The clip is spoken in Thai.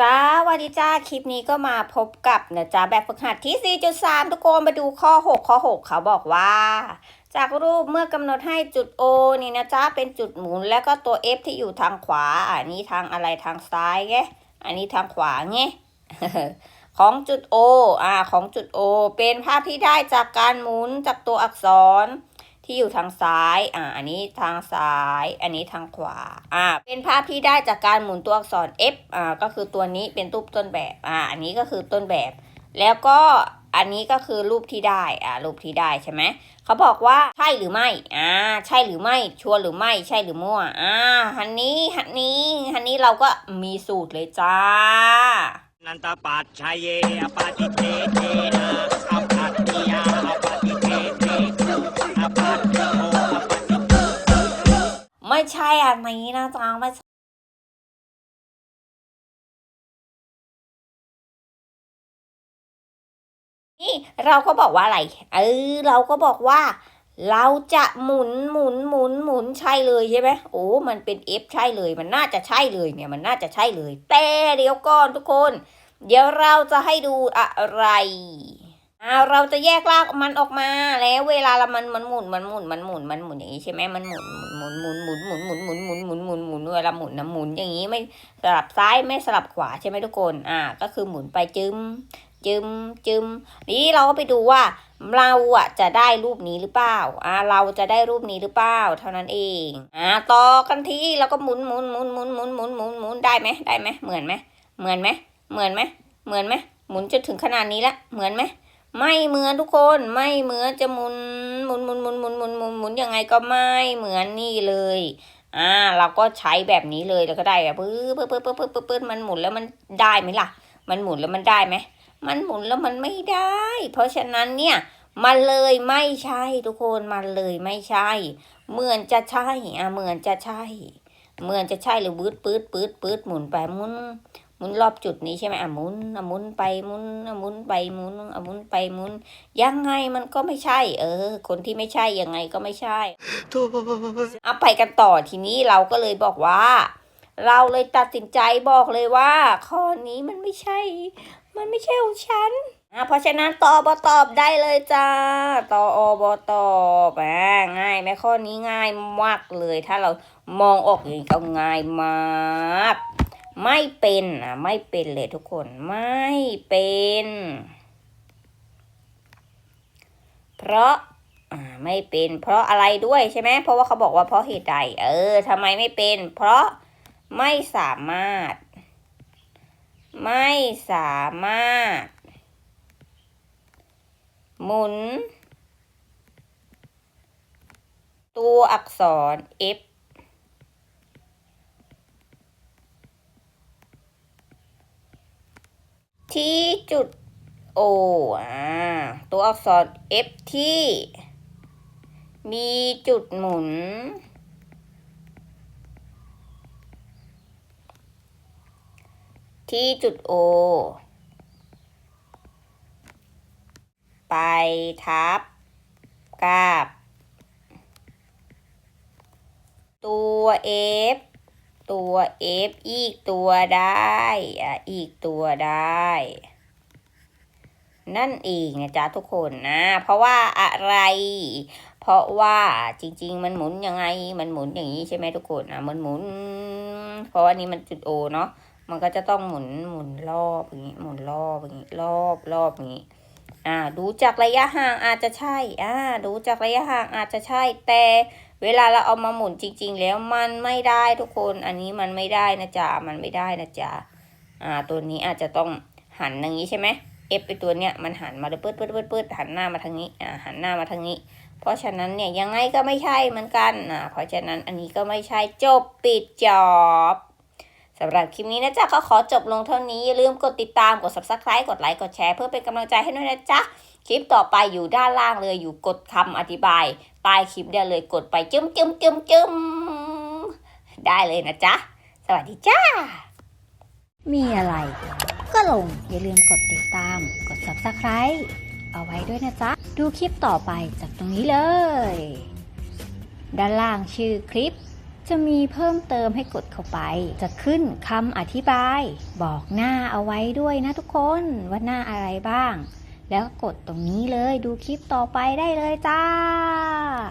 สวัสดีจ้า คลิปนี้ก็มาพบกับนะจ๊ะแบบฝึกหัดที่ 4.3 ทุกคนมาดูข้อ 6 ข้อ 6 เขาบอกว่า จากรูปเมื่อกำหนดให้จุด O นี่นะจ๊ะเป็นจุดหมุนแล้วก็ตัว F ที่อยู่ทางขวา อันนี้ทางอะไรทางซ้ายไงอันนี้ทางขวาไงของจุด O อ่าของจุด O เป็นภาพที่ได้จากการหมุนจากตัวอักษร ที่อยู่ทางซ้าย อ่า อันนี้ทางซ้าย อันนี้ทางขวา อ่า เป็นภาพที่ได้จากการหมุนตัวอักษร F อ่า ก็คือตัวนี้เป็นรูปต้นแบบ อ่า อันนี้ก็คือต้นแบบ แล้วก็อันนี้ก็คือรูปที่ได้ อ่า รูปที่ได้ใช่ไหม เขาบอกว่าใช่หรือไม่ อ่า ใช่หรือไม่ ชัวร์หรือไม่ ใช่หรือมั่ว อ่า ฮันนี้ ฮันนี้ ฮันนี้เราก็มีสูตรเลยจ้า นันตปัจชัยเยอปาติเทเทนะ ไม่ใช่อันนี้นะจ๊ะไม่ใช่นี่เราก็บอกว่าอะไร เออ เราก็บอกว่า เราจะหมุนหมุนหมุนหมุนใช่เลยใช่ไหมโอ้ มันเป็น F ใช่เลย มันน่าจะใช่เลยเนี่ย มันน่าจะใช่เลย แต่เดี๋ยวก่อนทุกคน เดี๋ยวเราจะให้ดูอะไร อ่าเราจะแยกลากมันออกมา แล้วเวลาเรามันมันหมุนมันหมุนมันหมุนมันหมุนอย่างนี้ใช่ไหมมันหมุนหมุนหมุนหมุนหมุนหมุนหมุนหมุนหมุนหมุนหมุนเวลาหมุนนะหมุนอย่างนี้ไม่สลับซ้ายไม่สลับขวาใช่ไหมทุกคนอ่าก็คือหมุนไปจึมจึมจึมนี่เราก็ไปดูว่าเราอะจะได้รูปนี้หรือเปล่าอ่าเราจะได้รูปนี้หรือเปล่าเท่านั้นเองอ่าต่อกันทีแล้วก็หมุนหมุนหมุนหมุนหมุนหมุนหมุนหมุนได้ไหมได้ไหมเหมือนไหมเหมือนไหมเหมือนไหมเหมือนไหมหมุนจนถึงขนาดนี้ละเหมือนไหม ไม่เหมือนทุกคนไม่เหมือนจะหมุนหมุนหมุนหมุนหมุนหมุนหมุนหมุนยังไงก็ไม่เหมือนนี่เลย อ่า เราก็ใช้แบบนี้เลยแล้วก็ได้อะปื๊บปื๊บปื๊บปื๊บปื๊บปื๊บปื๊บมันหมุนแล้วมันได้ไหมล่ะ มันหมุนแล้วมันได้ไหมมันหมุนแล้วมันไม่ได้ เพราะฉะนั้นเนี่ยมันเลยไม่ใช่ทุกคนมันเลยไม่ใช่ เหมือนจะใช่อะเหมือนจะใช่ เหมือนจะใช่หรือปื๊ดปื๊ดปื๊ดปื๊ดหมุนไปหมุน หมุนรอบจุดนี้ใช่ไหมอะหมุนอะหมุนไปหมุนอะหมุนไปหมุนอะหมุนไปหมุน ยังไงมันก็ไม่ใช่ เออ คนที่ไม่ใช่ยังไงก็ไม่ใช่เอาไปกันต่อทีนี้เราก็เลยบอกว่า เราเลยตัดสินใจบอกเลยว่า ข้อนี้มันไม่ใช่ มันไม่ใช่ของฉันอะเพราะฉะนั้นตอบตอบได้เลยจ้าตอบตอบอะง่ายไหมข้อนี้ง่ายมากเลย ถ้าเรามองออกอย่างนี้ก็ง่ายมาก ไม่เป็นอะไม่เป็นเลยทุกคนไม่เป็น เพราะไม่เป็น เพราะอะไรด้วยใช่ไหมเพราะว่าเขาบอกว่าเพราะเหตุใด เออทำไมไม่เป็น เพราะไม่สามารถ ไม่สามารถ หมุน ตัวอักษร F ที่จุด O อ่าตัวอักษร F ที่ มีจุดหมุน ที่จุด O ไปทับกับ ตัว F ตัว F อีกตัวได้อะอีกตัวได้ นั่นเองนะจ๊ะทุกคนนะ เพราะว่าอะไร เพราะว่าจริง ๆ มันหมุนยังไง มันหมุนอย่างนี้ใช่ไหมทุกคนนะมันหมุน เพราะว่านี้มันจุดโอเนาะมันก็จะต้องหมุนหมุนรอบอย่างนี้หมุนรอบอย่างนี้รอบรอบอย่างนี้อ่า ดูจากระยะห่างอาจจะใช่ อ่า ดูจากระยะห่างอาจจะใช่แต่ เวลาเราเอามาหมุนจริง ๆ แล้วมันไม่ได้ทุกคน อันนี้มันไม่ได้นะจ๊ะ มันไม่ได้นะจ๊ะ อ่า ตัวนี้อาจจะต้องหันอย่างนี้ใช่ไหมเอฟไปตัวเนี้ยมันหันมาเลยปืดปืดปืดปืดหันหน้ามาทางนี้ อ่า หันหน้ามาทางนี้ เพราะฉะนั้นเนี่ยยังไงก็ไม่ใช่เหมือนกัน อ่า เพราะฉะนั้นอันนี้ก็ไม่ใช่จบปิดจอบสำหรับคลิปนี้นะจ๊ะก็ขอจบลงเท่านี้ อย่าลืมกดติดตามกด subscribe กดไลค์กดแชร์เพื่อเป็นกำลังใจให้ด้วยนะจ๊ะ คลิปต่อไปอยู่ด้านล่างเลยอยู่กดคำอธิบาย ใต้คลิปได้เลยกดไปจึ้มจึ้มจึ้มจึ้มได้เลยนะจ๊ะ สวัสดีจ้า มีอะไร ก็ลงอย่าลืมกดติดตาม กด subscribe เอาไว้ด้วยนะจ๊ะ ดูคลิปต่อไปจากตรงนี้เลย ด้านล่างชื่อคลิป จะมีเพิ่มเติมให้กดเข้าไป จะขึ้นคำอธิบาย บอกหน้าเอาไว้ด้วยนะทุกคนว่าหน้าอะไรบ้าง แล้วกดตรงนี้เลยดูคลิปต่อไปได้เลยจ้า ค่ะ